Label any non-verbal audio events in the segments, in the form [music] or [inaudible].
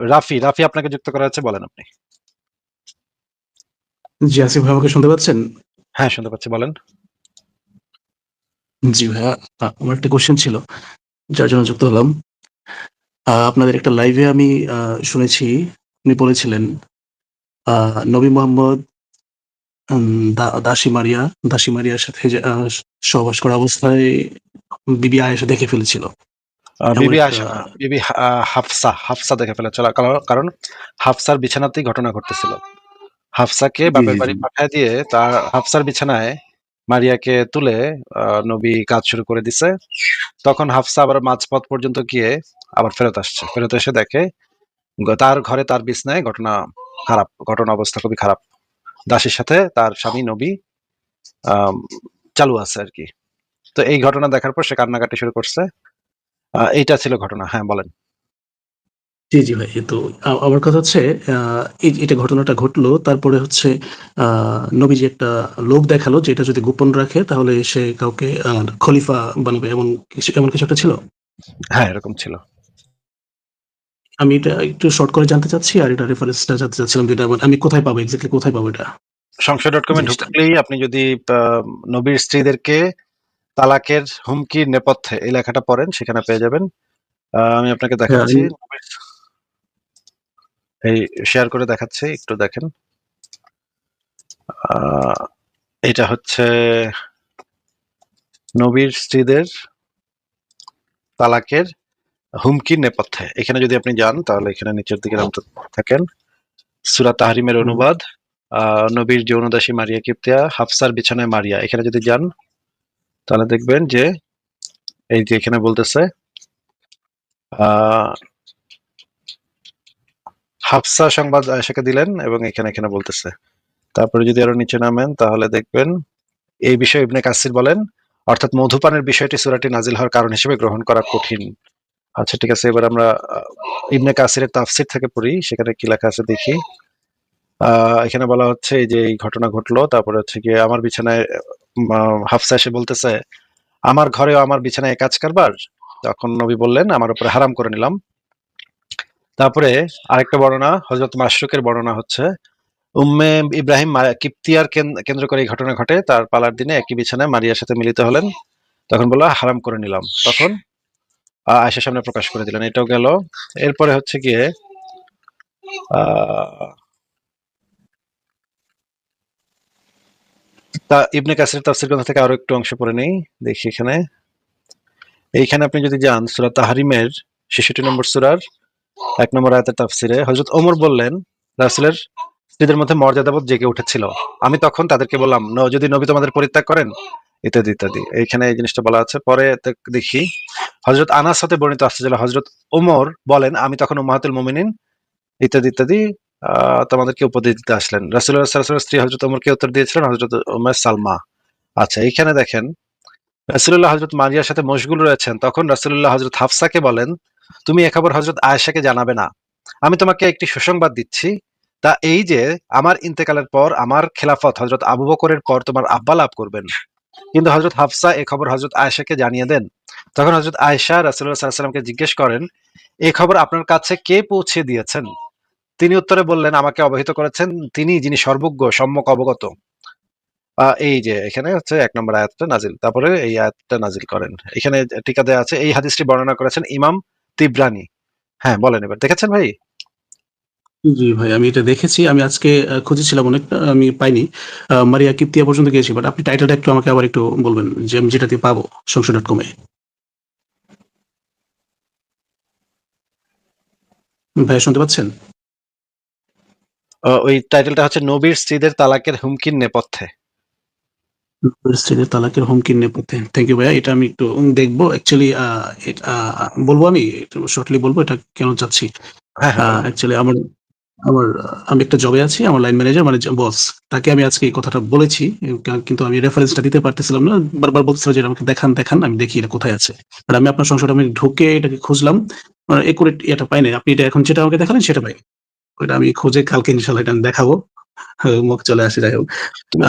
রাফি রাফি আপনাকে যুক্ত করা হচ্ছে বলেন আপনি। জি আসিফ ভাই আমাকে শুনতে পাচ্ছেন? হ্যাঁ শুনতে পাচ্ছি বলেন। জি ভাইয়া আমার একটা কোশ্চেন ছিল যার জন্য যুক্ত হলাম। আপনাদের একটা লাইভে আমি শুনেছি উনি বলেছিলেন আহ, নবী মোহাম্মদ দাসী মারিয়া দাসী মারিয়ার সাথে সহবাস করা অবস্থায় বিবি আয়েশা দেখে ফেলেছিল। বিবি হাফসা হাফসা দেখে কারণ- কারণ হাফসার বিছানাতেই ঘটনা ঘটতেছিল। হাফসাকে বাপের বাড়ি। পাঠায় দিয়ে তার হাফসার বিছানায় মারিয়াকে তুলে নবী কাজ শুরু করে দিছে। তখন হাফসা আবার মাঝপথ পর্যন্ত গিয়ে আবার ফেরত আসছে। ফেরত এসে দেখে তার ঘরে তার বিছনায় ঘটনা খারাপ ঘটনা অবস্থা খুবই খারাপ। দাসের সাথে তার স্বামী নবী চালু আছে আর কি। তো এই ঘটনা দেখার পর সে কান্নাকাটি শুরু করছে। এইটা ছিল ঘটনা। হ্যাঁ বলেন। জি জি ভাই তো আমার কথা হচ্ছে এটা ঘটনাটা ঘটলো তারপরে হচ্ছে নবীজি একটা লোক দেখাল যে এটা যদি গোপন রাখে তাহলে সে কাউকে খলিফা বানাবে এমন কিছু এমন কিছু একটা ছিল? হ্যাঁ এরকম ছিল। আমি এটা একটু শর্ট করে জানতে চাচ্ছি আর এটা রেফারেন্সটা জানতে চাচ্ছিলাম যেটা আমি কোথায় পাবো এক্স্যাক্টলি কোথায় পাবো এটা? সংশয় ডট কমে। ঢুকলেই আপনি যদি নবীর স্ত্রীদেরকে তালাকের হুমকির নেপথ্যে এই লেখাটা পড়েন সেখানে পেয়ে যাবেন। আহ, আমি আপনাকে দেখাচ্ছি এই শেয়ার করে দেখাচ্ছি একটু দেখেন। আহ, এটা হচ্ছে নবীর স্ত্রীদের তালাকের হুমকির নেপথ্যে। এখানে যদি আপনি যান তাহলে এখানে নিচের দিকে নামতে থাকেন। সুরা তাহরিমের। অনুবাদ আহ, নবীর যৌনদাসী মারিয়া কিপ্তিয়া হাফসার বিছানায় মারিয়া। এখানে যদি যান তাহলে দেখবেন যে এই যে এখানে বলতেছে হাফসা সংবাদ আয়েশাকে দিলেন এবং এখানে এখানে বলতেছে। তারপরে যদি আরও নিচে নামেন তাহলে দেখবেন এই বিষয়ে ইবনে কাসির বলেন অর্থাৎ মধুপানের বিষয়টি সুরাটি নাজিল হওয়ার কারণ হিসেবে গ্রহণ করা কঠিন। আচ্ছা ঠিক আছে এবার আমরা ইবনে কাসিরের তাফসির থেকে পড়ি সেখানে কি লেখা আছে দেখি। আহ, এখানে বলা হচ্ছে এই যে এই ঘটনা ঘটলো তারপরে হচ্ছে গিয়ে আমার বিছানায় হাফসা এসে বলতেছে আমার ঘরেও আমার বিছানায় কাজ কারবার? তখন নবী বললেন আমার উপরে হারাম করে নিলাম। তারপরে আরেকটা বর্ণনা হজরত মাশরুকের বর্ণনা হচ্ছে উম্মে ইব্রাহিম কিপ্তিয়ার কেন- কেন্দ্র করে এই ঘটনা ঘটে তার পালার দিনে একই বিছানায় মারিয়ার সাথে মিলিত হলেন। তখন বলল হারাম করে নিলাম। তখন আহ, আয়েশার সামনে প্রকাশ করে দিলেন। এটাও গেল। এরপরে হচ্ছে গিয়ে আহ, তা ইবনে কাসির তাফসির গ্রন্থ থেকে আরও একটু অংশ পড়ে নেই, দেখি এখানে। এইখানে আপনি যদি যান, সূরা তাহরিমের ছেষট্টি নম্বর সূরার এক নম্বর আয়াতের তাফসিরে, হযরত ওমর বললেন, রাসূলের স্ত্রীদের মধ্যে মর্যাদাবোধ জেগে উঠেছিল। আমি তখন তাদেরকে বললাম, "ন- যদি নবী তোমাদের পরিত্যাগ করেন, ইত্যাদি ইত্যাদি। এইখানে এই জিনিসটা বলা আছে। পরে দেখি হজরত আনাস হতে বর্ণিত আসছে হজরত ওমর বলেন, আমি তখন উম্মাহাতুল মুমিনিন, ইত্যাদি ইত্যাদি। তোমাদেরকে উপদেশ দিতে আসলেন। ওয়াসাল্লামের স্ত্রী হযরত ওমরকে উত্তর দিয়েছিলেন, হযরত উম্মে সালমা। আচ্ছা এইখানে দেখেন, রাসূলুল্লাহ হযরত মারিয়ার সাথে মশগুল রয়েছেন, তখন রাসূলুল্লাহ হযরত হাফসাকে বলেন, তুমি এ খবর হযরত আয়েশাকে জানাবে না। আমি তোমাকে একটি সুসংবাদ দিচ্ছি। তা এই যে, আমার ইন্তেকালের পর আমার খেলাফত হজরত আবু বকরের পর তোমার আব্বা লাভ করবেন। কিন্তু হযরত হাফসা এ খবর হযরত আয়েশাকে জানিয়ে দেন। তখন হযরত আয়েশা রাসূলুল্লাহ সাল্লাল্লাহু আলাইহি ওয়াসাল্লামকে জিজ্ঞেস করেন, এ খবর আপনার কাছে কে পৌঁছে দিয়েছেন? তিনি উত্তরে বললেন, আমাকে অবহিত করেছেন তিনি যিনি সর্বজ্ঞ, সম্যক, অবগত। এই যে, এখানে হচ্ছে এক নম্বর আয়াতটা নাজিল। তারপরে এই আয়াতটা নাজিল করেন। এখানে টিকা দেওয়া আছে, এই হাদিসটি বর্ণনা করেছেন ইমাম তিব্রানি। হ্যাঁ বলেন এবার। দেখেছেন ভাই? জি ভাই, আমি এটা দেখেছি। আমি আজকে খুঁজেছিলাম অনেকটা, আমি পাইনি। মারিয়া কিপ্তিয়া পর্যন্ত গিয়েছি, বাট আপনি টাইটেলটা একটু আমাকে আবার একটু বলবেন যে আমি যেটা দিয়ে পাবো সংশয় ডট কমে ভাই, শুনতে পাচ্ছেন? ওই টাইটেলটা হচ্ছে নবীর স্ত্রীদের তালাকের হুমকির নেপথ্যে। স্ত্রীদের তালাকের হুমকির নেপথ্যে। থ্যাংক ইউ ভাইয়া এটা আমি একটু দেখব। অ্যাকচুয়ালি বলব আমি? শর্টলি বলব এটা কেন চাচ্ছি? হ্যাঁ হ্যাঁ। অ্যাকচুয়ালি আমার আমার আমি একটা জবে আছি আমার লাইন ম্যানেজার মানে বস তাকে আমি আজকে এই কথাটা বলেছি কিন্তু আমি রেফারেন্সটা দিতে পারতেছিলাম না। বারবার বলতেছিলাম যে আমাকে দেখান দেখান আমি দেখি এটা কোথায় আছে। আর আমি আপনার সংসদে আমি ঢুকে এটাকে খুঁজলাম। একুরেট এটা পাই নাই আপনি এটা এখন যেটা আমাকে দেখালেন সেটা পাই ওটা আমি খুঁজে কালকে ইনশাল্লাহ এটা আমি দেখাবো। হ্যাঁ, মুখ চলে আসে যাই হোক।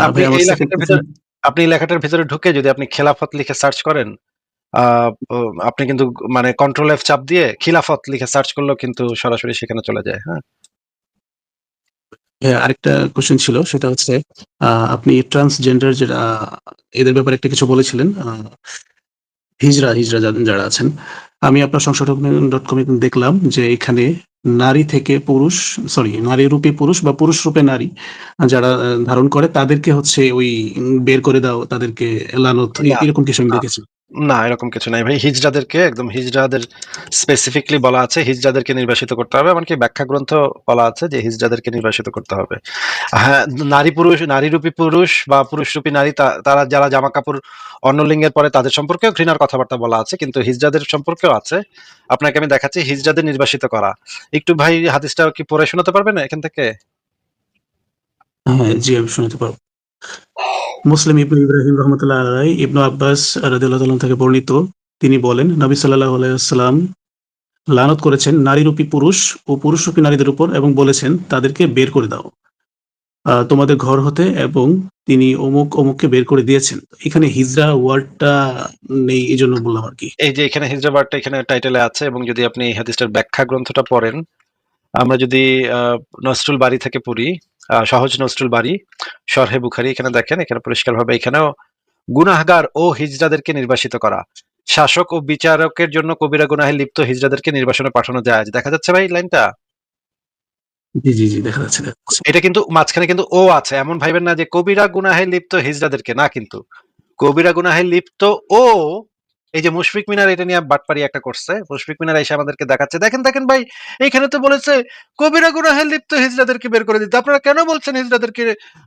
আপনি লেখাটার ভিতরে আপনি লেখাটার ভিতরে ঢুকে যদি আপনি খেলাফত লিখে সার্চ করেন আপনি কিন্তু মানে কন্ট্রোল এফ চাপ দিয়ে খিলাফত লিখে সার্চ করলেও কিন্তু সরাসরি সেখানে চলে যায় হ্যাঁ। হ্যাঁ আরেকটা কোশ্চেন ছিল সেটা হচ্ছে আহ, আপনি ট্রান্সজেন্ডার যেটা এদের ব্যাপারে একটা কিছু বলেছিলেন আহ, হিজরা হিজরা যারা আছেন আমি আপনার সংসদ ডট কমে দেখলাম যে এখানে নারী থেকে পুরুষ সরি নারী রূপে পুরুষ বা পুরুষ রূপে নারী যারা ধারণ করে তাদেরকে হচ্ছে ওই বের করে দাও তাদেরকে লানত এরকম কিছু আমি দেখেছি। না, এরকম কিছু নাই ভাই। হিজড়াদেরকে একদম হিজড়াদের স্পেসিফিকলি বলা আছে, হিজড়াদেরকে নির্বাসিত করতে হবে। এমনকি ব্যাখ্যা গ্রন্থ বলা আছে যে হিজড়াদেরকে নির্বাসিত করতে হবে। হ্যাঁ নারী পুরুষ, নারীরূপী পুরুষ বা পুরুষরূপী নারী তারা যারা জামা কাপড় অন্য লিঙ্গের পরে তাদের সম্পর্কেও ঘৃণার কথাবার্তা বলা আছে, কিন্তু হিজড়াদের সম্পর্কেও আছে। আপনাকে আমি দেখাচ্ছি হিজড়াদের নির্বাসিত করা। একটু ভাই হাদিসটা কি পড়ে শোনাতে পারবেন এখান থেকে? হ্যাঁ জি, আমি শুনতে পারব। মুসলিম ইবনু ইব্রাহিম রহমতুল্লাহ আলাই ইবনু আব্বাস রাদিয়াল্লাহু থেকে বর্ণিত, তিনি বলেন, নবী সাল্লাল্লাহু আলাইহি ওয়াসাল্লাম লানত করেছেন নারীরূপী পুরুষ ও পুরুষরূপী নারীদের উপর এবং বলেছেন, তাদেরকে বের করে দাও। তোমাদের ঘর হতে এবং তিনি অমুক অমুককে বের করে দিয়েছেন। এখানে হিজরা ওয়ার্ডটা নেই এই জন্য বললাম আর কি। এই যে এখানে হিজরা ওয়ার্ডটা এখানে টাইটেলে আছে এবং যদি আপনি হাদিসটার ব্যাখ্যা গ্রন্থটা পড়েন আমরা যদি আহ, নজরুল বাড়ি থেকে পড়ি সহজ নজরুল বাড়ি শরহে বুখারি এখানে দেখেন এখানে পরিষ্কারভাবে এখানেও গুনাহগার ও হিজড়াদেরকে নির্বাসিত করা। শাসক ও বিচারকের জন্য কবিরা গুনাহে লিপ্ত হিজড়াদেরকে নির্বাসনে পাঠানো যায়। দেখা যাচ্ছে ভাই লাইনটা? জি জি জি দেখা যাচ্ছে এটা কিন্তু মাঝখানে কিন্তু ও আছে। এমন ভাইবেন না যে কবিরা গুনাহে লিপ্ত হিজড়াদেরকে না কিন্তু। কবিরা গুনাহে লিপ্ত ও এই যে মুশফিক মিনার এটা নিয়ে বাটপারি একটা করছে। মুশফিক মিনার এসে আমাদেরকে দেখাচ্ছে। দেখেন দেখেন ভাই এখানে তো বলেছে, কবিরা গুনাহে লিপ্ত হিজড়াদেরকে বের করে দিতে। আপনারা কেন বলছেন হিজড়াদেরকে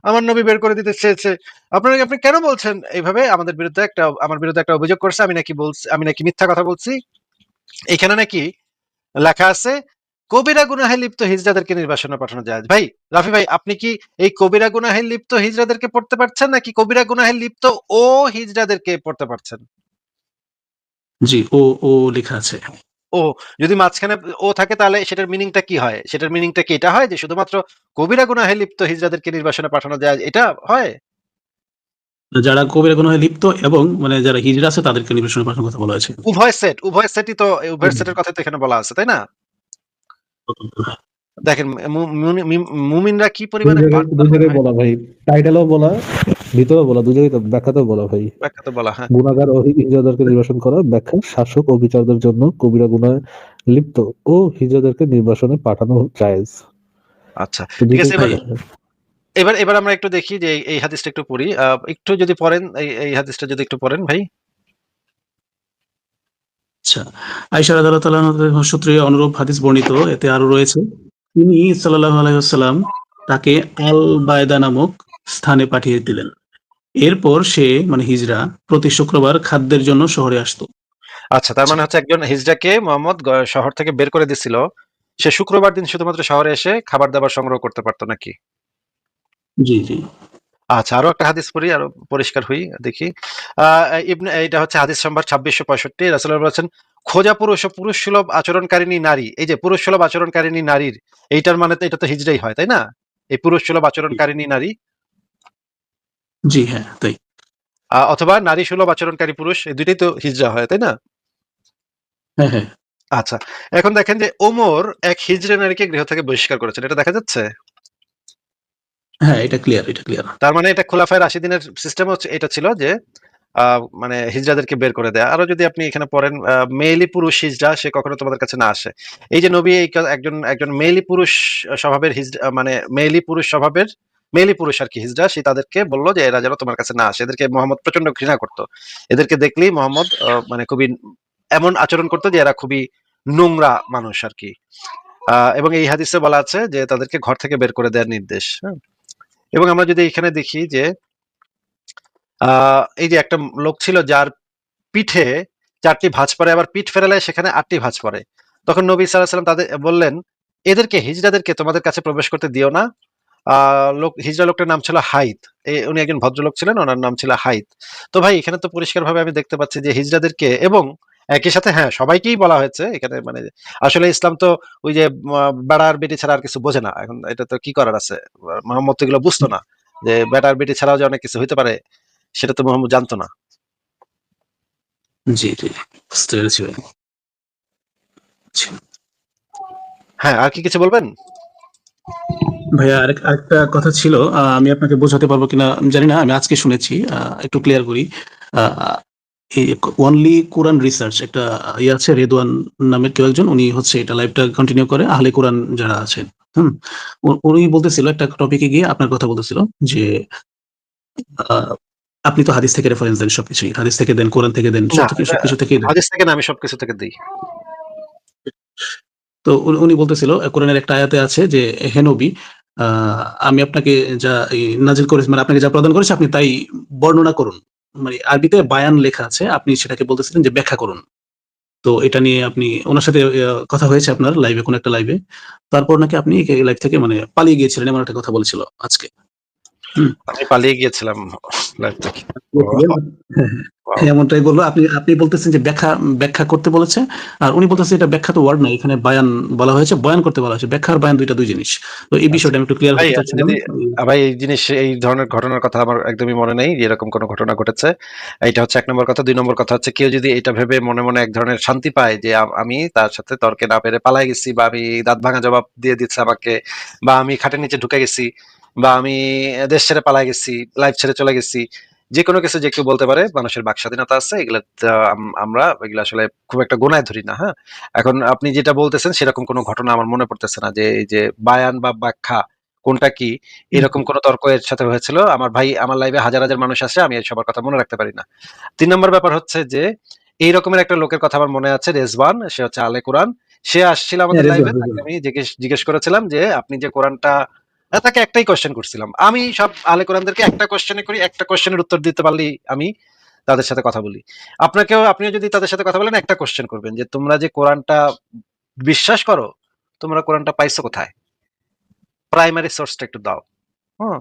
আমার নবী বের করে দিতে চেয়েছে? আপনারা আপনি কেন বলছেন এইভাবে? আমাদের বিরুদ্ধে একটা, আমার বিরুদ্ধে একটা অভিযোগ করছে, আমি নাকি বলছি, আমি নাকি মিথ্যা কথা বলছি? এখানে নাকি লেখা আছে, কবিরা গুনাহে লিপ্ত হিজড়াদেরকে নির্বাসনে পাঠানো যায়। ভাই, রাফি ভাই, আপনি কি এই কবিরা গুনাহে লিপ্ত হিজড়াদেরকে পড়তে পারছেন, নাকি কবিরা গুনাহে লিপ্ত ও হিজড়াদেরকে পড়তে পারছেন? জি ও ও লেখা আছে। ও যদি মাঝখানে ও থাকে তাহলে সেটার মিনিংটা কি হয়? সেটার মিনিংটা কি এটা হয় যে শুধুমাত্র কবিরা গুনাহে লিপ্ত হিজরাদেরকে নির্বাসনে পাঠানো যায় এটা হয়? যারা কবিরা গুনাহে লিপ্ত এবং মানে যারা হিজরা আছে তাদেরকে নির্বাসনে পাঠানোর কথা বলা হয়েছে। উভয় সেট উভয় সেটই তো উভয় সেটের কথা তো এখানে বলা আছে তাই না? দেখেন মুমিনরা কি পরিমাণে জায়গায় বলা ভাই। টাইটেলও বলা ভিতরেও বলা দুই জায়গায় তো ব্যাখ্যাতেও বলা ভাই। ব্যাখ্যা তো বলা হ্যাঁ। গুণাগার ও হিজড়াদেরকে নির্বাসন করা ব্যাখ্যা শাসক ও বিচারদের জন্য কবিরা গুনায় লিপ্ত ও হিজড়াদেরকে নির্বাসনে পাঠানো জায়েজ। আচ্ছা ঠিক আছে, দুইটাই এবার- এবার এবার আমরা একটু দেখি যে এই- হাদিসটা একটু পড়ি। আহ, একটু যদি পড়েন এই এই হাদিসটা যদি একটু পড়েন ভাই। আচ্ছা। আইসা রাদিয়াল্লাহু সূত্রে অনুরূপ হাদিস বর্ণিত এতে আরও রয়েছে তিনি সাল্লাহ আলাইসাল্লাম তাকে আল বায়দা নামক স্থানে পাঠিয়ে দিলেন। এরপর সে মানে হিজরা প্রতি শুক্রবার খাদ্যের জন্য শহরে আসতো। আচ্ছা তার মানে হচ্ছে একজন হিজরাকে মোহাম্মদ শহর থেকে বের করে দিছিল। সে শুক্রবার দিন শুধুমাত্র শহরে এসে খাবার দাবার সংগ্রহ করতে পারতো নাকি? জি জি। আচ্ছা আরও একটা হাদিস পড়ি আরও পরিষ্কার হই দেখি। ইবনে এটা হচ্ছে হাদিস নম্বর ছাব্বিশশো পঁয়ষট্টি রাসুল্লাহ বলেছেন খোঁজা পুরুষ ও পুরুষ সুলভ আচরণকারিণী নারী। এই যে পুরুষ সুলভ আচরণকারিণী নারীর এইটার মানে তো এটা তো হিজড়াই হয় তাই না? এই পুরুষ সুলভ আচরণকারিণী নারী। জি হ্যাঁ তাই। অথবা নারী সুলভ আচরণকারী পুরুষ এই দুইটাই তো হিজড়া হয় তাই না? হ্যাঁ হ্যাঁ। আচ্ছা এখন দেখেন যে ওমর এক হিজড়ে নারীকে গৃহ থেকে বহিষ্কার করেছেন এটা দেখা যাচ্ছে? হ্যাঁ এটা ক্লিয়ার এটা ক্লিয়ার তার মানে এটা খোলাফায় রাশিদিনের সিস্টেম হচ্ছে, এটা ছিল যে মানে হিজড়াদেরকে বের করে দেয়া। আরও যদি আপনি এখানে পড়েন মেয়েলি পুরুষ হিজড়া সে কখনো তোমাদের কাছে না আসে। এই যে নবী, এই একজন একজন মেয়েলি পুরুষ স্বভাবের হিজড়া মানে মেয়েলি পুরুষ স্বভাবের মেয়েলি পুরুষ আর কি হিজড়া সে তাদেরকে বলল যে, এরা যেন তোমার কাছে না আসে। এদেরকে মোহাম্মদ প্রচণ্ড ঘৃণা করতো। এদেরকে দেখলেই মোহাম্মদ মানে খুবই এমন আচরণ করতো যে, এরা খুবই নোংরা মানুষ আর কি। এবং এই হাদিসে বলা আছে যে, তাদেরকে ঘর থেকে বের করে দেওয়ার নির্দেশ। হ্যাঁ। এবং আমরা যদি এখানে দেখি যে এই যে একটা লোক ছিল যার পিঠে চারটি ভাঁজ পড়ে, আবার পিঠ ফেরালে সেখানে আটটি ভাঁজ পড়ে। তখন নবী সাল্লাহ সাল্লাম তাদের বললেন, এদেরকে হিজড়াদেরকে তোমাদের কাছে প্রবেশ করতে দিও না। লোক হিজড়া লোকটার নাম ছিল হাইত উনি একজন ভদ্রলোক ছিলেন, ওনার নাম ছিল হাইত তো ভাই, এখানে তো পরিষ্কারভাবে আমি দেখতে পাচ্ছি যে হিজড়াদেরকে এবং একই সাথে হ্যাঁ সবাইকেই বলা হয়েছে এখানে মানে আসলে ইসলাম তো ওই যে বেড়ার বেটি ছাড়া আর কিছু বোঝে না। এখন এটা তো কি করার আছে? মোহাম্মদ তো এগুলো বুঝতো না যে বেটার বেটি ছাড়াও যে অনেক কিছু হইতে পারে সেটা তো মোহাম্মদ জানতো না। জি জি বুঝতে পেরেছি। হ্যাঁ আর কি কিছু বলবেন? ভাইয়া আরেক আরেকটা কথা ছিল আমি আপনাকে বোঝাতে পারব কিনা জানি না আমি আজকে শুনেছি একটু ক্লিয়ার করি। অনলি কোরআন রিসার্চ একটা ইয়ে আছে রেদওয়ান নামের কেউ একজন উনি হচ্ছে এটা লাইভটা কন্টিনিউ করে আহলে কোরআন যারা আছেন হুম? উনি বলতেছিল একটা টপিকে গিয়ে আপনার কথা বলতেছিল যে আপনি তো হাদিস থেকে রেফারেন্স দেন সবকিছুই হাদিস থেকে দেন কোরআন থেকে দেন সবকিছু থেকে হাদিস থেকে না আমি সবকিছু থেকে দিই। তো উনি- বলতেছিল কোরআনের একটা আয়াতে আছে যে হে নবী আহ, আমি আপনাকে যা নাজিল করেছি মানে আপনাকে যা প্রদান করেছি আপনি তাই বর্ণনা করুন। মানে আরবিতে বায়ান লেখা আছে, আপনি সেটাকে বলতেছিলেন যে ব্যাখ্যা করুন। তো এটা নিয়ে আপনি, ওনার সাথে কথা হয়েছে আপনার লাইভে কোন একটা লাইভে তারপর নাকি আপনি লাইভ থেকে মানে পালিয়ে গিয়েছিলেন, এমন একটা কথা বলেছিল আজকে। আমি পালিয়ে গিয়েছিলাম। [laughs] এমনটাই বলব আপনি আপনি বলতেছেন যে ব্যাখ্যা ব্যাখ্যা করতে বলেছে। আর উনি বলতেছেন এটা ব্যাখ্যা তো ওয়ার্ড না এখানে বায়ান বলা হয়েছে বয়ান করতে বলা হয়েছে। ব্যাখ্যা আর বায়ান দুইটা দুই জিনিস। তো এই বিষয়টা আমি একটু ক্লিয়ার করতে চাচ্ছিলাম। ভাই এই জিনিস এই ধরনের ঘটনার কথা আমার একদমই মনে নেই। এরকম কোনো ঘটনা ঘটেছে। এটা হচ্ছে এক নম্বর কথা। দুই নম্বর কথা হচ্ছে কেউ যদি এটা ভেবে মনে মনে এক ধরনের শান্তি পায় যে আমি তার সাথে তর্কে না পেরে পালাই গেছি বা আমি দাঁত ভাঙা জবাব দিয়ে দিচ্ছে আমাকে বা আমি খাটের নিচে ঢুকে গেছি বা আমি দেশ ছেড়ে পালাই গেছি লাইফ ছেড়ে চলে গেছি যে কোনো কিছু যে কেউ বলতে পারে মানুষের বাক স্বাধীনতা আছে এগুলো আমরা এগুলো আসলে খুব একটা গোনায় ধরি না হ্যাঁ? এখন আপনি যেটা বলতেছেন সেরকম কোনো ঘটনা আমার মনে পড়তেছে না যে এই যে বায়ান বা ব্যাখ্যা কোনটা কি এরকম কোন তর্ক এর সাথে হয়েছিল? আমার ভাই আমার লাইভে হাজার হাজার মানুষ আসে আমি এই সবার কথা মনে রাখতে পারি না। তিন নম্বর ব্যাপার হচ্ছে যে এই রকমের একটা লোকের কথা আমার মনে আছে রেজবান সে হচ্ছে আলে কোরআন সে আসছিল আমাদের হ্যাঁ, লাইভে আমি জিজ্ঞেস জিজ্ঞেস করেছিলাম যে আপনি যে কোরআনটা তাকে একটাই কোশ্চেন করছিলাম। আমি সব আলে কোরআনদেরকে একটা কোশ্চেনে করি, একটা কোশ্চেনের উত্তর দিতে পারলেই আমি তাদের সাথে কথা বলি। আপনাকেও, আপনিও যদি তাদের সাথে কথা বলেন, একটা কোশ্চেন করবেন যে, তোমরা যে কোরআনটা বিশ্বাস করো, তোমরা কোরআনটা পাইছো কোথায়? প্রাইমারি সোর্সটা একটু দাও। হুম।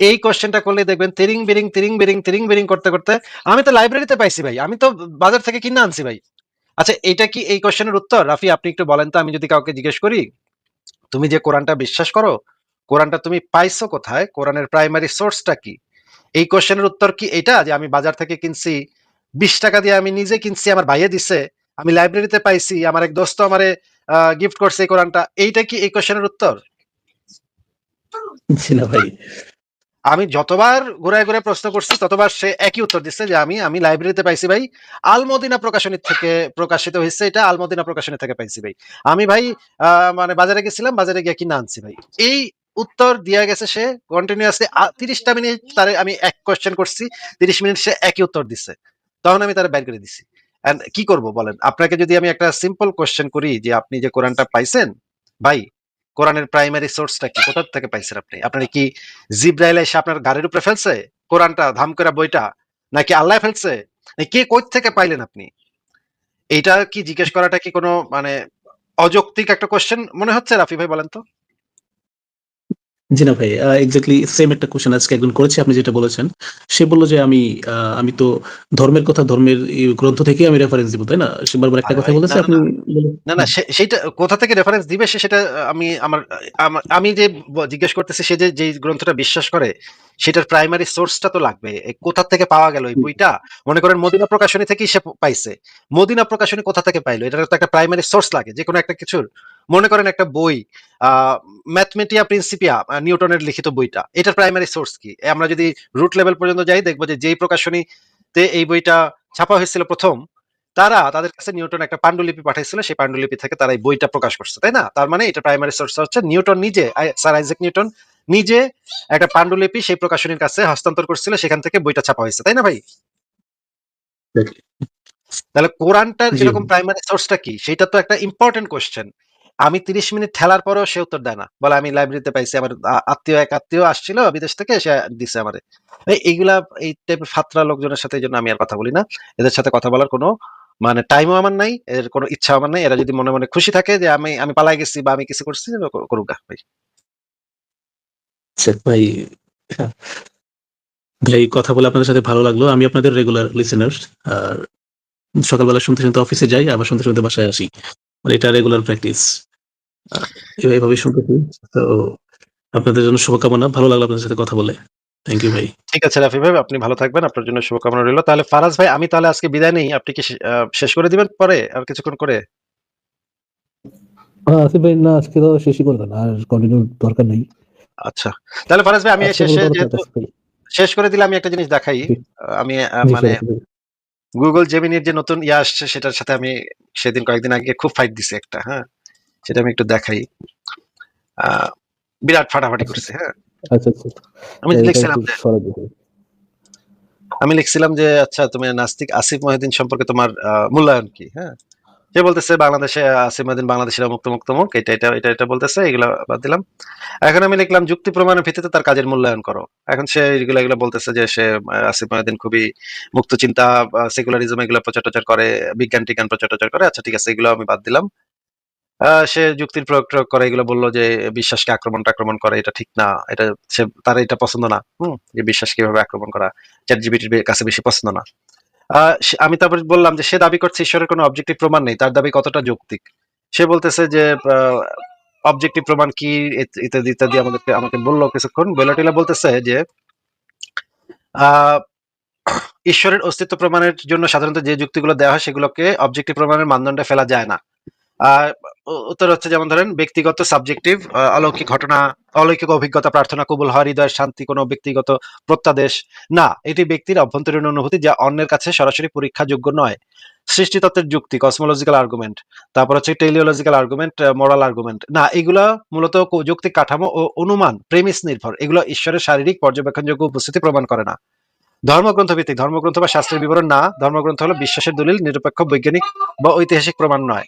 এই কোশ্চেনটা করলে দেখবেন তিরিং বিরিং তিরিং বিরিং তিরিং বিরিং করতে করতে, আমি তো লাইব্রেরিতে পাইছি ভাই, আমি তো বাজার থেকে কিনে আনছি ভাই। আচ্ছা এটা কি এই কোশ্চেনের উত্তর? রাফি, আপনি একটু বলেন তো, আমি যদি কাউকে জিজ্ঞেস করি, তুমি যে কোরআনটা বিশ্বাস করো কোরআনটা তুমি পাইছো কোথায়? কোরআনের প্রাইমারি সোর্সটা কি? এই কোশ্চেনের উত্তর কি এটা যে আমি বাজার থেকে কিনছি বিশ টাকা দিয়ে আমি নিজে কিনছি আমার ভাইয়ে দিছে আমি লাইব্রেরিতে পাইছি আমার এক দোস্ত আমারে গিফট করছে এই কোরআনটা এইটা কি এই কোশ্চেনের উত্তর? ভাই। আমি যতবার ঘুরায় ঘুরে প্রশ্ন করছি ততবার সে একই উত্তর দিচ্ছে যে আমি আমি লাইব্রেরিতে পাইছি ভাই। আলমদিনা প্রকাশনী থেকে প্রকাশিত হয়েছে এটা আলমদিনা প্রকাশনী থেকে পাইছি ভাই। আমি ভাই আহ, মানে বাজারে গেছিলাম বাজারে গিয়ে কিনে আনছি ভাই। এই উত্তর দিয়া গেছে সে কন্টিনিউয়াসলি তিরিশটা মিনিট তারে আমি এক কোয়েশ্চেন করছি, তিরিশ মিনিট সে একই উত্তর দিছে। তখন আমি তারা বের করে দিছি। And কি করব বলেন? আপনাকে যদি আমি একটা সিম্পল কোশ্চেন করি যে আপনি যে কোরআনটা পাইছেন, ভাই, কোরআনের প্রাইমারি সোর্সটা কি? কোথা থেকে পাইছেন আপনি? আপনার কি জিব্রাইল এসে আপনার গাড়ির উপরে ফেলছে? কোরআনটা, ধাম করে বইটা? নাকি আল্লাহ ফেলছে? কে কই থেকে পাইলেন আপনি? এইটা কি জিজ্ঞেস করাটা কি কোনো মানে অযৌক্তিক একটা কোয়েশ্চেন মনে হচ্ছে রাফি ভাই বলেন তো? জি না ভাই এক্স্যাক্টলি সেম একটা কোশ্চেন আজকে একজন করেছে আপনি যেটা বলেছেন। সে বলল যে আমি আমি তো ধর্মের কথা ধর্মের গ্রন্থ থেকে আমি রেফারেন্স দিব তাই না? সে বারবার একটা কথা বলেছে আপনি না। না সে- সেইটা কোথা থেকে রেফারেন্স দিবে সে সেটা আমি আমার আমি যে জিজ্ঞেস করতেছি সে যে যেই গ্রন্থটা বিশ্বাস করে সেটার প্রাইমারি সোর্সটা তো লাগবে। কোথা থেকে পাওয়া গেল এই বইটা? মনে করেন মদিনা প্রকাশনী থেকেই সে পাইছে। মদিনা প্রকাশনী কোথা থেকে পাইলো? এটার তো একটা প্রাইমারি সোর্স লাগে যে কোনো একটা কিছুর। মনে করেন একটা বই ম্যাথমেটিয়া প্রিন্সিপিয়া নিউটনের লিখিত বইটা এটার প্রাইমারি সোর্স কি? আমরা যদি রুট লেভেল পর্যন্ত যাই দেখব যে যেই প্রকাশনীতে এই বইটা ছাপা হয়েছিল প্রথম তারা তাদের কাছে নিউটন একটা পাণ্ডুলিপি পাঠাইছিল সেই পাণ্ডুলিপি থেকে তারা এই বইটা প্রকাশ করছে তাই না? তার মানে এটা প্রাইমারি সোর্স হচ্ছে নিউটন নিজে স্যার আইজাক নিউটন নিজে একটা পাণ্ডুলিপি সেই প্রকাশনীর কাছে হস্তান্তর করছিল সেখান থেকে বইটা ছাপা হয়েছে তাই না ভাই? তাহলে কোরআনটার যেরকম প্রাইমারি সোর্সটা কি? সেটা তো একটা ইম্পর্টেন্ট কোশ্চেন আমি তিরিশ মিনিট ঠেলার পরেও সে উত্তর দেয় না। বলে আমি লাইব্রেরিতে পাইছি আমার আত্মীয় এক আত্মীয় আসছিল বিদেশ থেকে সে দিছে আমারে। এই- এইগুলা এই টাইপের ফাত্রা লোকজনের সাথে এই জন্য আমি আর কথা বলি না। এদের সাথে কথা বলার কোনো মানে টাইমও আমার নাই এর কোনো ইচ্ছা আমার নাই। এরা যদি মনে মনে খুশি থাকে যে আমি আমি পালাই গেছি বা আমি কিছু করছি কর- করুক ভাই। আচ্ছা, ভাই ভাই কথা বলে আপনাদের সাথে ভালো লাগল। আমি আপনাদের রেগুলার লিসেনার আর সকালবেলা শুনতে শুনতে অফিসে যাই আবার শুনতে শুনতে বাসায় আসি। মানে এটা রেগুলার প্র্যাকটিস এইভাবে শুনতেছি। তো আপনাদের জন্য শুভকামনা। ভালো লাগল আপনাদের সাথে কথা বলে। থ্যাংক ইউ ভাই। ঠিক আছে রাফি ভাই আপনি ভালো থাকবেন। আপনার জন্য শুভকামনা রইল। তাহলে ফারাজ ভাই আমি তাহলে আজকে বিদায় নেই। আপনি কি শেষ করে দিবেন পরে? আর কিছুক্ষণ করে? হ্যাঁ আসিফ ভাই না আজকে তো শেষই করে দেন আর কন্টিনিউ দরকার নেই। আচ্ছা। তাহলে ফারাজ ভাই আমি শেষে। শেষ করে দিলে আমি একটা জিনিস দেখাই। আমি মানে। গুগল জেমিনির যে নতুন ইয়ে আসছে সেটার সাথে আমি সেদিন কয়েকদিন আগে খুব ফাইট দিছি একটা হ্যাঁ। সেটা আমি একটু দেখাই। আহ, বিরাট ফাটাফাটি করছে হ্যাঁ। আচ্ছা আচ্ছা আমি লিখছিলাম। আমি লিখছিলাম যে আচ্ছা তুমি নাস্তিক আসিফ মহিউদ্দিন সম্পর্কে তোমার মূল্যায়ন কি হ্যাঁ? সে বলতেছে বাংলাদেশে আসিফ মহিউদ্দিন বাংলাদেশের মুক্ত মুক্ত মুখ এটা এটা এটা এটা বলতেছে এগুলো বাদ দিলাম। এখন আমি লিখলাম যুক্তি প্রমাণের ভিত্তিতে তার কাজের মূল্যায়ন করো। এখন সে এগুলো এগুলো বলতেছে যে সে আসিফ মহিউদ্দিন খুবই মুক্ত চিন্তা সেকুলারিজম এগুলো প্রচার টচার করে বিজ্ঞান টিজ্ঞান প্রচার টচার করে। আচ্ছা ঠিক আছে এগুলো আমি বাদ দিলাম। সে যুক্তির প্রয়োগ টয়োগ করে, এগুলো বলল যে বিশ্বাসকে আক্রমণ আক্রমণ করে, এটা ঠিক না, এটা সে, তার এটা পছন্দ না, হুম, যে বিশ্বাস কীভাবে আক্রমণ করা চ্যাট জিবিটির কাছে বেশি পছন্দ না। আমি তারপর বললাম যে সে দাবি করছে ঈশ্বরের কোনো অবজেক্টিভ প্রমাণ নেই, তার দাবি কতটা যৌক্তিক? সে বলতেছে যে অবজেক্টিভ প্রমাণ কি ইত্যাদি ইত্যাদি আমাদেরকে, আমাকে বলল কিছুক্ষণ বেলাটিলা বলতেছে যে ঈশ্বরের অস্তিত্ব প্রমাণের জন্য সাধারণত যে যুক্তিগুলো দেওয়া হয় সেগুলোকে অবজেক্টিভ প্রমাণের মানদণ্ডে ফেলা যায় না। উত্তর হচ্ছে যেমন ধরেন, ব্যক্তিগত সাবজেক্টিভ অলৌকিক ঘটনা, অলৌকিক অভিজ্ঞতা, প্রার্থনা, কবুল, হওয়া হৃদয়ের শান্তি, কোনো ব্যক্তিগত প্রত্যাদেশ। না, এটি ব্যক্তির অভ্যন্তরীণ অনুভূতি যা অন্যের কাছে সরাসরি পরীক্ষাযোগ্য নয়। সৃষ্টিতত্ত্বের যুক্তি কসমোলজিক্যাল আর্গুমেন্ট তারপর হচ্ছে টেলিওলজিক্যাল আর্গুমেন্ট মোরাল আর্গুমেন্ট না, এগুলা মূলত যৌক্তিক কাঠামো ও অনুমান প্রেমিস নির্ভর। এগুলো ঈশ্বরের শারীরিক পর্যবেক্ষণযোগ্য উপস্থিতি প্রমাণ করে না। ধর্মগ্রন্থ ভিত্তিক ধর্মগ্রন্থ বা শাস্ত্রের বিবরণ না, ধর্মগ্রন্থ হলো বিশ্বাসের দলিল, নিরপেক্ষ বৈজ্ঞানিক বা ঐতিহাসিক প্রমাণ নয়।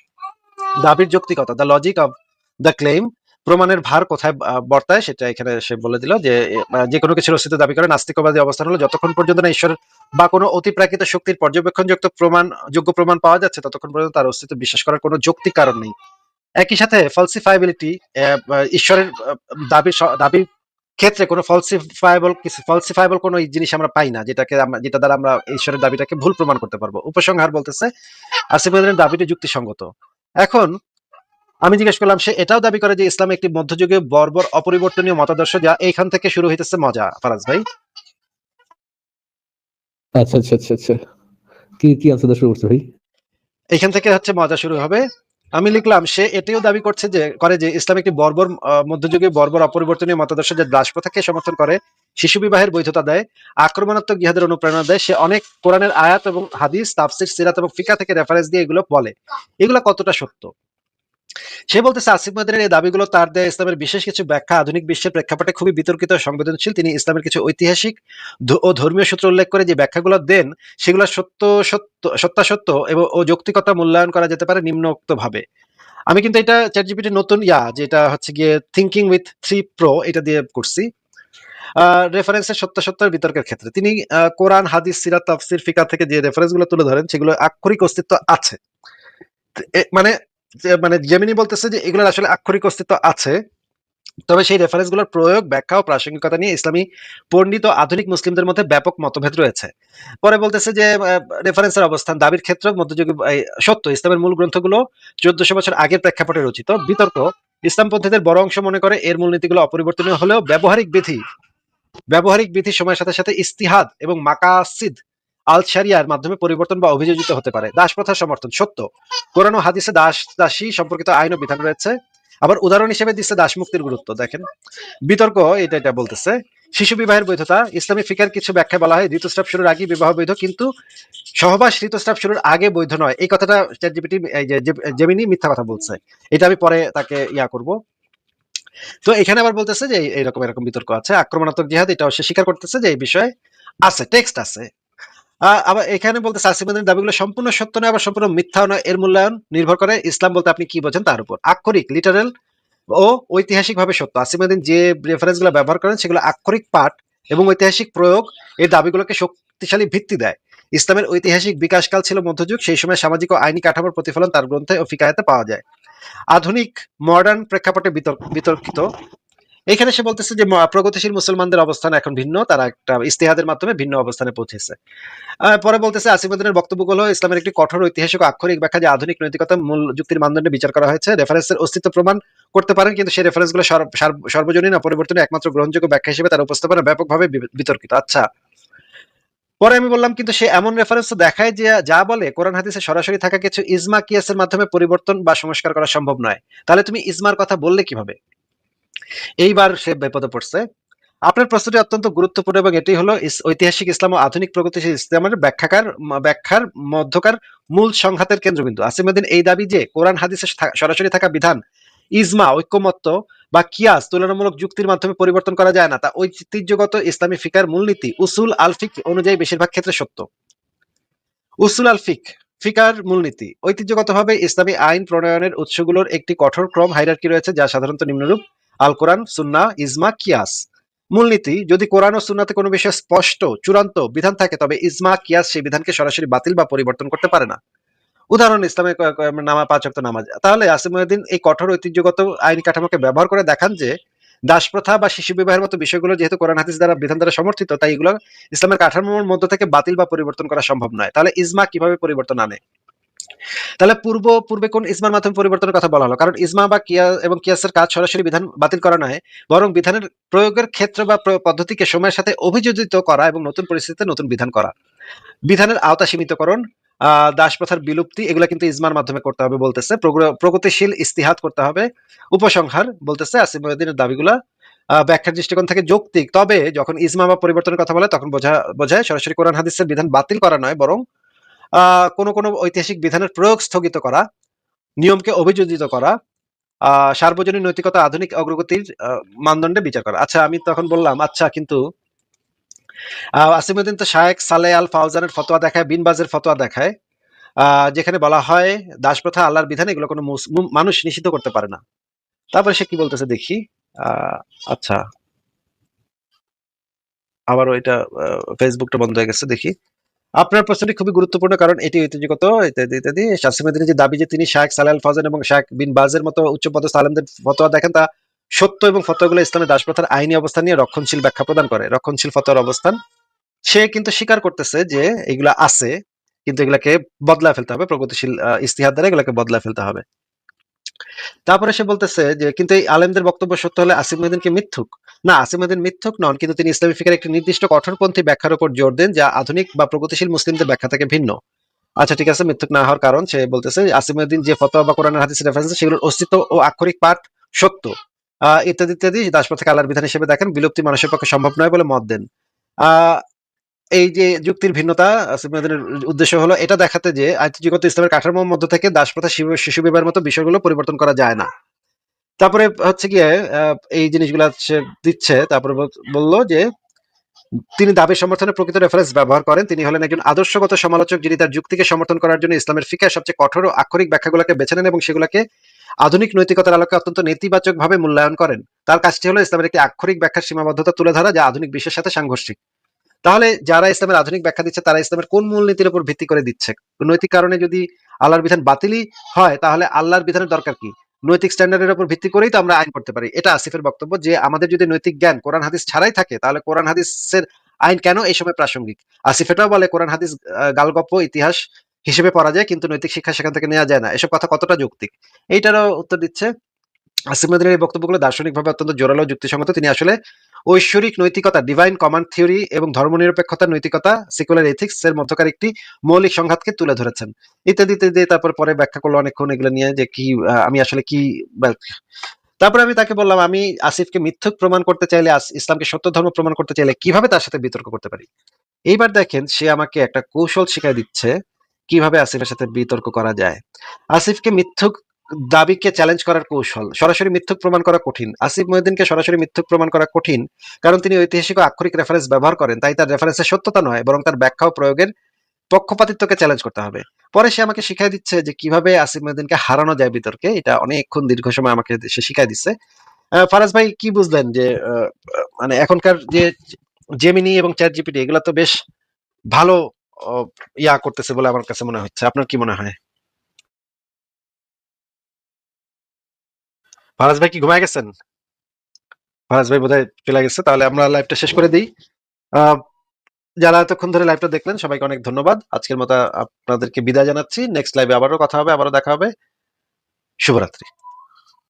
দাবির যৌক্তিকতা the logic of the claim প্রমাণের ভার কোথায় বর্তায় সেটা এখানে সে বলে দিল যে যে কোনো কিছুর অস্তিত্ব দাবি করে নাস্তিকবাদী অবস্থান হলো যতক্ষণ পর্যন্ত না ঈশ্বর বা কোনো অতিপ্রাকৃত শক্তির পর্যবেক্ষণযুক্ত প্রমাণ যোগ্য প্রমাণ পাওয়া যাচ্ছে ততক্ষণ পর্যন্ত তার অস্তিত্ব বিশ্বাস করার কোনো যৌক্তিক কারণ নেই। একই সাথে ফলসিফাইবিলিটি ঈশ্বরের আহ, দাবির ক্ষেত্রে কোনো ফলসিফাইবল কিছু ফলসিফাইবল কোনো জিনিস আমরা পাই না যেটাকে আমরা যেটা দ্বারা আমরা ঈশ্বরের দাবিটাকে ভুল প্রমাণ করতে পারব। উপসংহার বলতেছে আসিফ উদ্দিনের দাবিটি যুক্তিসঙ্গত। এখন আমি জিজ্ঞেস করলাম সে এটাও দাবি করে যে ইসলাম একটি মধ্যযুগে বর্বর অপরিবর্তনীয় মতাদর্শ যা এইখান থেকে শুরু হইতেছে মজা। ফারাজ ভাই? আচ্ছা আচ্ছা আচ্ছা আচ্ছা। কি কি আনসার শুরু করছে ভাই? এখান থেকে হচ্ছে মজা শুরু হবে। আমি লিখলাম, সে এটিও দাবি করছে যে, করে যে ইসলাম একটি বর্বর মধ্যযুগে বর্বর অপরিবর্তনীয় মতাদর্শ যে দাস প্রথাকে সমর্থন করে, শিশু বিবাহের বৈধতা দেয়, আক্রমণাত্মক জিহাদের অনুপ্রেরণা দেয়, সে অনেক কোরআনের আয়াত এবং হাদিস, তাফসির, সিরাত এবং ফিকা থেকে রেফারেন্স দিয়ে এগুলো বলে। এগুলো কতটা সত্য? সে বলতেছে আসিফ মদিনের এই দাবিগুলো তার দেয় ইসলামের বিশেষ কিছু ব্যাখ্যা। আধুনিক বিশ্বের প্রেক্ষাপটে খুবই বিতর্কিত, সংবেদনশীল। তিনি ইসলামের কিছু ঐতিহাসিক ও ধর্মীয় সূত্র উল্লেখ করে যে ব্যাখ্যাগুলো দেন, সেগুলো সত্য সত্য, সত্যাসত্য এবং ও যৌক্তিকতা মূল্যায়ন করা যেতে পারে নিম্নোক্ত ভাবে আমি কিন্তু এটা চ্যাট জিপিটি নতুন, ইয়া, যেটা হচ্ছে গিয়ে থিঙ্কিং উইথ থ্রি প্রো এটা দিয়ে করছি। রেফারেন্সের সত্যাসত্যের বিতর্কের ক্ষেত্রে। তিনি কোরআন, হাদিস সিরা তাফসির, ফিকা থেকে যে রেফারেন্সগুলো তুলে ধরেন, সেগুলো আক্ষরিক অস্তিত্ব আছে। মানে মানে জেমিনি বলতেছে যে, এগুলোর আসলে আক্ষরিক অস্তিত্ব আছে। তবে সেই রেফারেন্সগুলোর প্রয়োগ, ব্যাখ্যা ও প্রাসঙ্গিকতা নিয়ে ইসলামী পণ্ডিত ও আধুনিক মুসলিমদের মধ্যে ব্যাপক মতভেদ রয়েছে। পরে বলতেছে যে রেফারেন্সের অবস্থান, দাবির ক্ষেত্রে, মধ্যযুগী সত্য, ইসলামের মূল গ্রন্থগুলো চোদ্দশো বছর আগের প্রেক্ষাপটে রচিত। বিতর্ক ইসলামপন্থীদের বড় অংশ মনে করে এর মূলনীতিগুলো অপরিবর্তনীয় হলেও ব্যবহারিক বিধি ব্যবহারিক বিধি সময়ের সাথে সাথে ইস্তিহাদ এবং মাকাসিদ আল শারিয়ার মাধ্যমে পরিবর্তন বা অভিযোজিত হতে পারে। দাস প্রথার সমর্থন, সত্য। কোরআন ও হাদিসে দাস, দাসী সম্পর্কিত আইন ও বিধান রয়েছে। আবার উদাহরণ হিসেবে দিচ্ছে দাস মুক্তির গুরুত্ব, দেখেন। বিতর্ক, এটা এটা বলতেছে, শিশু বিবাহের বৈধতা, ইসলামী ফিকার কিছু ব্যাখ্যা বলা হয়, ঋতুস্রাব শুরুর আগে বিবাহ বৈধ, কিন্তু সহবাস ঋতুস্রাব শুরুর আগে বৈধ নয়। এই কথাটা চ্যাটজিপিটি জেমিনি মিথ্যা কথা বলছে। এটা আমি পরে তাকে ইয়া করব। তো এখানে আবার বলতেছে যে, এই- এইরকম এরকম বিতর্ক আছে, আক্রমণাত্মক জিহাদ, এটাও সে স্বীকার করতেছে যে, এই বিষয়ে আছে টেক্সট আছে। আবার এখানে বলতে আসিফুদ্দিন দাবিগুলো সম্পূর্ণ সত্য নয়, আবার সম্পূর্ণ মিথ্যা নয়। এর মূল্যায়ন নির্ভর করে ইসলাম বলতে আপনি কি বোঝেন তার উপর। আক্ষরিক লিটারেল ও ঐতিহাসিকভাবে সত্য। আসিফুদ্দিন যে রেফারেন্সগুলো ব্যবহার করেন, সেগুলো আক্ষরিক পাঠ এবং ঐতিহাসিক প্রয়োগ এই দাবিগুলোকে শক্তিশালী ভিত্তি দেয়। ইসলামের ঐতিহাসিক বিকাশকাল ছিল মধ্যযুগ, সেই সময় সামাজিক ও আইনি কাঠামোর প্রতিফলন তার গ্রন্থে ও ফিকায়াতে পাওয়া যায়। আধুনিক মডার্ন প্রেক্ষাপটে বিতর্ক- বিতর্কিত এখানে সে বলতেছে যে প্রগতিশীল মুসলমানদের অবস্থান এখন ভিন্ন, তারা একটা ইস্তেহাদের মাধ্যমে ভিন্ন অবস্থানে পৌঁছেছে। পরে বলতেছে আসিফুদ্দিনের বক্তব্যগুলো ইসলামের একটি কঠোর, ঐতিহাসিক, আক্ষরিক ব্যাখ্যা যে আধুনিক নৈতিকতা, মূল যুক্তির মানদণ্ডে বিচার করা হয়েছে। রেফারেন্সের অস্তিত্ব প্রমাণ করতে পারেন, কিন্তু সেই রেফারেন্সগুলো সর্ব- সর্বজনীন অপরিবর্তনীয় একমাত্র গ্রহণযোগ্য ব্যাখ্যা হিসেবে তার উপস্থাপনা ব্যাপকভাবে বিতর্কিত। আচ্ছা। পরে আমি বললাম, কিন্তু সে এমন রেফারেন্স দেখায় যে, যা বলে কোরআন হাদিসে সরাসরি থাকা কিছু ইজমা কিয়াসের মাধ্যমে পরিবর্তন বা সংস্কার করা সম্ভব নয়। তাহলে তুমি ইজমার কথা বললে কীভাবে? এইবার সে বিপদে পড়ছে। আপনার প্রশ্নটি অত্যন্ত গুরুত্বপূর্ণ এবং এটি হলো ঐতিহাসিক ইসলাম ও আধুনিক প্রগতিশীল ইসলামের ব্যাখ্যাকার ব্যাখ্যার মধ্যকার মূল সংঘাতের কেন্দ্রবিন্দু। আসিমুদ্দিন এই দাবি যে কোরআন হাদিসে সরাসরি থাকা বিধান, ইজমা, ঐক্যমত্য বা কিয়াস তুলনামূলক যুক্তির মাধ্যমে পরিবর্তন করা যায় না, তা ঐতিহ্যগত ইসলামী ফিকার মূলনীতি, উসুল আল ফিক অনুযায়ী বেশিরভাগ ক্ষেত্রে সত্য। উসুল আল ফিক, ফিকার মূলনীতি, ঐতিহ্যগতভাবে ইসলামী আইন প্রণয়নের উৎসগুলোর একটি কঠোর ক্রম হাইরার্কি রয়েছে যা সাধারণত নিম্নরূপ। আল কোরআন, সুন্না, ইজমা, কিয়াস। মূলনীতি, যদি কোরআন ও সুন্নাতে কোনো বিষয়ে স্পষ্ট, চূড়ান্ত বিধান থাকে, তবে ইজমা, কিয়াস সেই বিধানকে সরাসরি বাতিল বা পরিবর্তন করতে পারে না। উদাহরণ, ইসলামে ক- ক- নামা পাঁচ ওয়াক্ত নামাজ। তাহলে আসিমুদ্দিন এই কঠোর ঐতিহ্যগত আইন কাঠামোকে ব্যবহার করে দেখান যে দাস প্রথা বা শিশু বিবাহের মতো বিষয়গুলো যেহেতু কোরআন, হাদিস দ্বারা বিধান দ্বারা সমর্থিত, তাই এগুলো ইসলামের কাঠামোর মধ্য থেকে বাতিল বা পরিবর্তন করা সম্ভব নয়। তাহলে ইজমা কীভাবে পরিবর্তন আনে? তাহলে পূর্ব, পূর্বে কোন ইসমার মাধ্যমে পরিবর্তনের কথা বলা হলো? কারণ ইজমা বা কিয়া এবং কিয়াসের কাজ সরাসরি বিধান বাতিল করা নয়, বরং বিধানের প্রয়োগের ক্ষেত্র বা পদ্ধতিকে সময়ের সাথে অভিযোজিত করা এবং নতুন পরিস্থিতিতে নতুন বিধান করা। বিধানের আওতা সীমিতকরণ দাস প্রথার বিলুপ্তি, এগুলো কিন্তু ইজমার মাধ্যমে করতে হবে বলতেছে। প্রগতিশীল ইস্তিহাত করতে হবে, উপসংহার বলতেছে আসিমুদ্দিনের দাবিগুলা। ব্যাখ্যার দৃষ্টিকোণ থেকে যৌক্তিক। তবে যখন ইজমা বা পরিবর্তনের কথা বলে, তখন বোঝা, বোঝায় সরাসরি কোরআন হাদিসের বিধান বাতিল করা নয়, বরং কোনো কোনো ঐতিহাসিক বিধানের প্রয়োগ স্থগিত করা নিয়মকে অভিযোজিত করা সার্বজনীন নৈতিকতা আধুনিক অগ্রগতির মানদণ্ডে বিচার করা। আচ্ছা আমি তখন বললাম আচ্ছা কিন্তু আসিমুদ্দিন তো শায়েক সালে আল ফাউজানের ফতোয়া দেখায় বিনবাজের ফতোয়া দেখায় যেখানে বলা হয় দাস প্রথা আল্লাহর বিধান এগুলো কোনো মানুষ নিষিদ্ধ করতে পারে না। তারপরে সে কি বলতেছে দেখি আচ্ছা আবারও এটা আহ, ফেসবুকটা বন্ধ হয়ে গেছে দেখি। আপনার প্রশ্নটি খুবই গুরুত্বপূর্ণ কারণ এটি ঐতিহ্যগত, ইত্যাদি ইত্যাদি। শাসিমুদ্দিনের যে দাবি যে তিনি শাহেক সালাল ফাজান এবং শাহেক বিন বাজের মতো উচ্চপদস্থ আলেমদের ফতোয়া দেখেন, তা সত্য এবং ফতোয়াগুলো ইসলামের দাসপ্রথার আইনি অবস্থান নিয়ে রক্ষণশীল ব্যাখ্যা প্রদান করে। রক্ষণশীল ফতোয়ার অবস্থান। সে কিন্তু স্বীকার করতেছে যে এগুলা আছে, কিন্তু এগুলাকে বদলা ফেলতে হবে, প্রগতিশীল ইস্তিহার দ্বারা এগুলাকে বদলা ফেলতে হবে। তারপরে সে বলতেছে যে কিন্তু এই আলেমদের বক্তব্য সত্য হলে আসিমুদ্দিনকে মিথ্যুক? না আসিমুদ্দিন মিথ্যুক নন কিন্তু তিনি ইসলামী ফিকার একটি নির্দিষ্ট কঠোরপন্থী ব্যাখ্যার উপর জোর দেন যা আধুনিক বা প্রগতিশীল মুসলিমদের ব্যাখ্যা থেকে ভিন্ন। আচ্ছা ঠিক আছে মিথ্যুক না হওয়ার কারণ সে বলতেছে আসিমুদ্দিন যে ফতোয়া বা কোরআনের হাদিস রেফারেন্স সেগুলোর অস্তিত্ব ও আক্ষরিক পাঠ সত্য। আহ, ইত্যাদি ইত্যাদি দাসপ্রথাকে আল্লাহর বিধান হিসেবে দেখেন বিলুপ্তি মানুষের পক্ষে সম্ভব নয় বলে মত দেন। এই যে যুক্তির ভিন্নতা উদ্দেশ্য হলো এটা দেখাতে যে ঐতিহ্যগত ইসলামের কাঠামোর মধ্য থেকে দাসপ্রথা শিশু- বিবাহের মতো বিষয়গুলো পরিবর্তন করা যায় না। তারপরে হচ্ছে গিয়ে এই জিনিসগুলো দিচ্ছে, তারপরে বল- বলল যে তিনি দাবির সমর্থনে প্রকৃত রেফারেন্স ব্যবহার করেন। তিনি হলেন একজন আদর্শগত সমালোচক যিনি তার যুক্তিকে সমর্থন করার জন্য ইসলামের ফিকার সবচেয়ে কঠোর ও আক্ষরিক ব্যাখ্যাগুলোকে বেছে নেন এবং সেগুলোকে আধুনিক নৈতিকতার আলোকে অত্যন্ত নেতিবাচকভাবে মূল্যায়ন করেন। তার কাজটি হলো ইসলামের একটি আক্ষরিক ব্যাখ্যার সীমাবদ্ধতা তুলে ধরা, যা আধুনিক বিশ্বের সাথে সাংঘর্ষিক। তাহলে যারা ইসলামের আধুনিক ব্যাখ্যা দিচ্ছে, তারা ইসলামের কোন মূলনীতির উপর ভিত্তি করে দিচ্ছে? নৈতিক কারণে যদি আল্লাহর বিধান বাতিলই হয়, তাহলে আল্লাহর বিধানের দরকার কি? নৈতিক স্ট্যান্ডার্ডের উপর ভিত্তি করেই তো আমরা আইন করতে পারি। এটা আসিফের বক্তব্য যে, আমাদের যদি নৈতিক জ্ঞান কোরআন হাদিস ছাড়াই থাকে, তাহলে কোরআন হাদিসের আইন কেন এই সময় প্রাসঙ্গিক? আসিফ এটাও বলে, কোরআন হাদিস গালগপ্প, ইতিহাস হিসেবে পড়া যায়, কিন্তু নৈতিক শিক্ষা সেখান থেকে নেওয়া যায় না। এসব কথা কতটা যৌক্তিক? এইটারও উত্তর দিচ্ছে আসিফ মদিনের এই বক্তব্যগুলো দার্শনিকভাবে অত্যন্ত জোরালো যুক্তিসঙ্গত। তিনি আসলে ঐশ্বরিক নৈতিকতা ডিভাইন কমান্ড থিওরি এবং ধর্মনিরপেক্ষতার নৈতিকতা সেকুলার এথিক্স এর মধ্যকার একটি মৌলিক সংঘাতকে তুলে ধরেছেন। ইত্যাদি ইত্যাদি, তারপর পরে ব্যাখ্যা করল অনেকক্ষণ এগুলো নিয়ে যে কি আমি আসলে কি তারপরে আমি তাকে বললাম, আমি আসিফকে মিথ্যুক প্রমাণ করতে চাইলে ইসলামকে সত্য ধর্ম প্রমাণ করতে চাইলে কীভাবে তার সাথে বিতর্ক করতে পারি? এইবার দেখেন, সে আমাকে একটা কৌশল শিখাই দিচ্ছে কীভাবে আসিফের সাথে বিতর্ক করা যায়। আসিফকে মিথ্যুক দাবিকে চ্যালেঞ্জ করার কৌশল। সরাসরি মিথ্যুক প্রমাণ করা কঠিন। আসিফ মহিউদ্দিনকে সরাসরি মিথ্যুক প্রমাণ করা কঠিন কারণ তিনি ঐতিহাসিক আক্ষরিক রেফারেন্স ব্যবহার করেন, তাই তার রেফারেন্সের সত্যতা নয়, বরং তার ব্যাখ্যা ও প্রয়োগের পক্ষপাতিত্বকে চ্যালেঞ্জ করতে হবে। পরে সে আমাকে শিখাই দিচ্ছে যে কীভাবে আসিফ মহিউদ্দিনকে হারানো যায় বিতর্কে, এটা অনেকক্ষণ দীর্ঘ সময় আমাকে সে শিখাই দিচ্ছে। ফারাজ ভাই, কি বুঝলেন যে মানে এখনকার যে জেমিনি এবং চ্যাট জিপিটি এগুলো তো বেশ ভালো ইয়া করতেছে বলে আমার কাছে মনে হচ্ছে। আপনার কি মনে হয়? ফারাজ ভাই কি ঘুমায় গেছেন? ফারাজ ভাই বোধহয় চলে গেছে, তাহলে আমরা লাইভটা শেষ করে দিই। যারা এতক্ষণ ধরে লাইভটা দেখলেন, সবাইকে অনেক ধন্যবাদ। আজকের মতো আপনাদেরকে বিদায় জানাচ্ছি। নেক্সট লাইভে আবারও কথা হবে, আবারও দেখা হবে। শুভরাত্রি।